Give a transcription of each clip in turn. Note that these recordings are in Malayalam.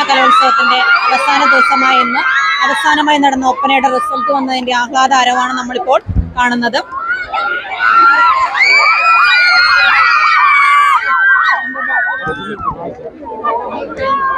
അവസാന ദിവസമായ ഇന്ന് അവസാനമായി നടന്ന ഒപ്പനയുടെ റിസൾട്ട് വന്നതിന്റെ ആഹ്ലാദ ആരവാണ് നമ്മളിപ്പോൾ കാണുന്നത്. Thank അപ്പൊ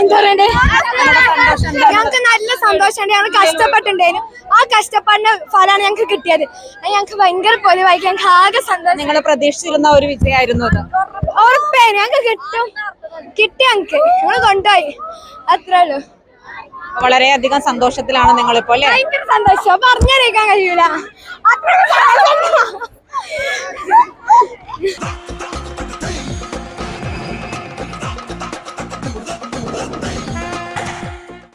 എന്താ പറയണ്ടേ? ഞങ്ങൾക്ക് നല്ല സന്തോഷമുണ്ട്. ഞങ്ങൾ കഷ്ടപ്പെട്ടിട്ടുണ്ടായിരുന്നു. ആ കഷ്ടപ്പാടിന്റെ ഫലമാണ് ഞങ്ങൾക്ക് കിട്ടിയത്. ഞങ്ങക്ക് ഞങ്ങൾക്ക് ഭയങ്കര പൊലിവായി ഞങ്ങൾക്ക് ആകെ സന്തോഷം. നിങ്ങൾ പ്രതീക്ഷിച്ചിരുന്ന ഒരു വിജയമായിരുന്നു അത്. ഉറപ്പായി ഞങ്ങൾക്ക് കിട്ടും. കിട്ടി ഞങ്ങൾക്ക്. ഞങ്ങൾ കൊണ്ടുപോയി. അത്രേ ഉള്ളൂ. വളരെയധികം സന്തോഷത്തിലാണ് നിങ്ങൾ ഇപ്പോൾ ഭയങ്കര സന്തോഷം. പറഞ്ഞറിയിക്കാൻ കഴിയൂല. സന്തോഷം